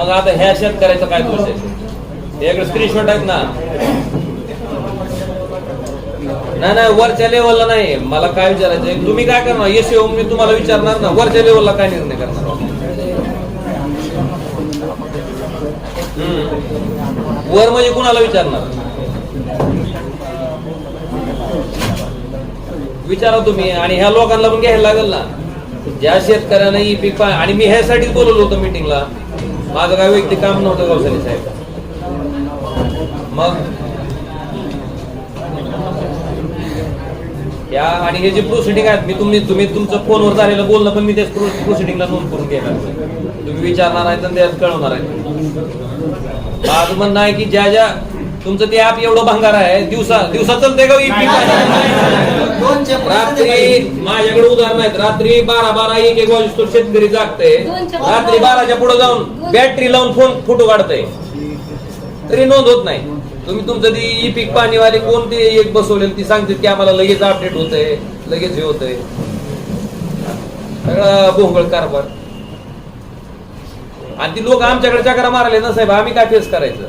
मग आता ह्या शेतकऱ्याचा काय दोष आहे? याकडे स्क्रीनशॉट आहेत ना. नाही नाही वरच्या लेवलला नाही. मला काय विचारायचं तुम्ही काय करणार? यश येऊन मी तुम्हाला विचारणार ना. वरच्या लेवलला काय निर्णय करणार? वर म्हणजे कुणाला विचारणार? विचारा तुम्ही. आणि ह्या लोकांना पण घ्यायला लागेल ना. ज्या शेतकऱ्यांना ई पीक आणि मी ह्यासाठीच बोलवलं होतं मिटिंगला माझं काय वैयक्तिक काम नव्हतं गौसाली साहेब. मग? या आणि हे जे प्रोसिडिंग आहेत मी तुम्ही तुम्ही तुमचं फोनवर झालेलं बोलणं पण मी त्या प्रोसिडिंगला नोंद करून घेणार. तुम्ही विचारणार आहे तर त्यात कळवणार आहे माझं म्हणणं आहे की ज्या ज्या तुमचं ते ऍप एवढं भंगार आहे दिवसा दिवसा चालतंय का ई पीक रात्री माझ्याकडे उदाहरण आहेत. रात्री बारा बारा एक एक वाजतो शेतकरी जागतंय. रात्री बाराच्या पुढे जाऊन बॅटरी लावून फोन फोटो काढतंय. तरी नोंद होत नाही. तुम्ही तुमचं ती ई पीक पाणीवाले कोण ते एक बसवलेलं ती सांगते की आम्हाला लगेच अपडेट होतंय लगेच हे होतंय. सगळा भोंगळ कारभार. आणि ती लोक आमच्याकडे चक्रा मारले ना साहेब आम्ही काय फेस करायचं?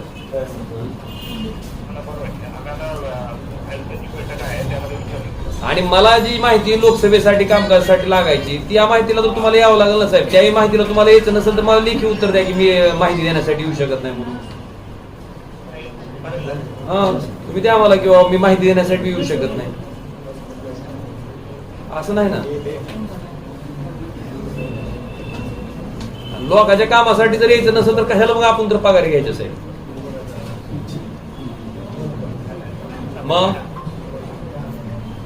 आणि मला जी माहिती लोकसभेसाठी कामकाजासाठी लागायची ती या माहितीला तर तुम्हाला यावं लागेल ना साहेब. त्याही माहितीला तुम्हाला यायचं नसेल तर मला लेखी उत्तर द्या की मी माहिती देण्यासाठी येऊ शकत नाही म्हणून. हा तुम्ही द्या मला किंवा मी माहिती देण्यासाठी येऊ शकत नाही. असं नाही ना? लोकांच्या कामासाठी जर यायचं नसेल तर कशाला मग आपण तर पगार घ्यायचं साहेब? मग?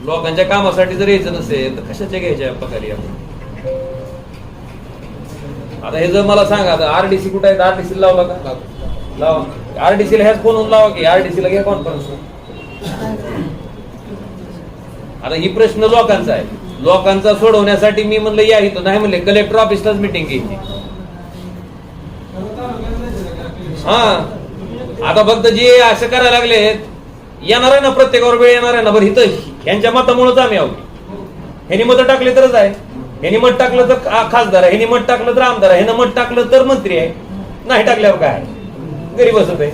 लोकांच्या कामासाठी जर यायचं नसेल तर कशाच्या घ्यायच्या पगारी आपण? आता हे जर मला सांगा आता आरडीसी कुठे आहे? आरडीसी लावला का? लावा. आरडीसी ला ह्याच फोन लावा की आरडीसी ला घ्या कॉन्फरन्स आता ही प्रश्न लोकांचा आहे. लोकांचा सोडवण्यासाठी मी म्हणलं या इथं नाही म्हणले कलेक्टर ऑफिसलाच मिटिंग घ्यायची. हा. आता फक्त जे असं करायला लागलेत येणार आहे ना प्रत्येकावर वेळ येणार आहे ना बरं इथं यांच्या मतामुळेच आम्ही आहोत. ह्यानी मत टाकले तरच आहे. ह्यानी मत टाकलं तर खासदार आहे. ह्यानी मत टाकलं तर आमदार आहे. ह्यानं मत टाकलं तर मंत्री आहे. नाही टाकल्यावर काय? आहे? घरी बसत आहे.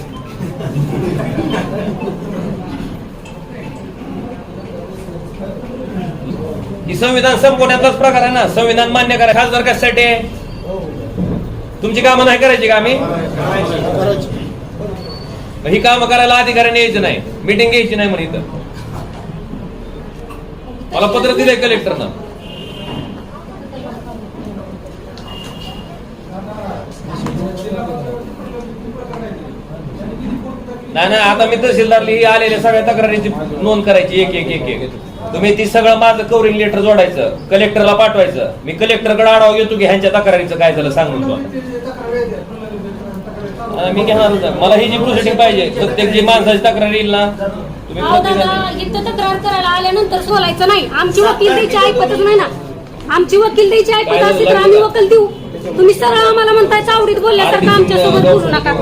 ही संविधान संपवण्याचाच प्रकार आहे ना. संविधान मान्य करा. खासदार कशासाठी आहे? तुमची कामं नाही करायची का आम्ही? ही कामं करायला अधिकाऱ्याने यायचं नाही. मीटिंग घ्यायची नाही म्हणे इथं. मला पत्र दिलंय कलेक्टरनं नाही नाही आता मी तहसीलदारली ही आलेल्या सगळ्या तक्रारींची नोंद करायची. एक एक एक एक. तुम्ही ती सगळं माझं कवरिंग लेटर जोडायचं कलेक्टरला पाठवायचं. मी कलेक्टरकडे आढावा घेतो की ह्यांच्या तक्रारीचं काय झालं सांगून तो मी आहे. मला ही जी प्रोसिडिंग पाहिजे प्रत्येक जी माणसाची तक्रार येईल ना तुम्ही अहो दादा प्रत्येकाने इथं तक्रार करायला आल्यानंतर सोलायचं नाही आमची वकील द्यायची ऐपतच नाही ना आमची वकील द्यायची ऐपत काय असली तर? आम्ही वकील देऊ तुम्ही सरळ आम्हाला म्हणताय चावडीत बोलल्यासारखं आमच्यासोबत बोलू नका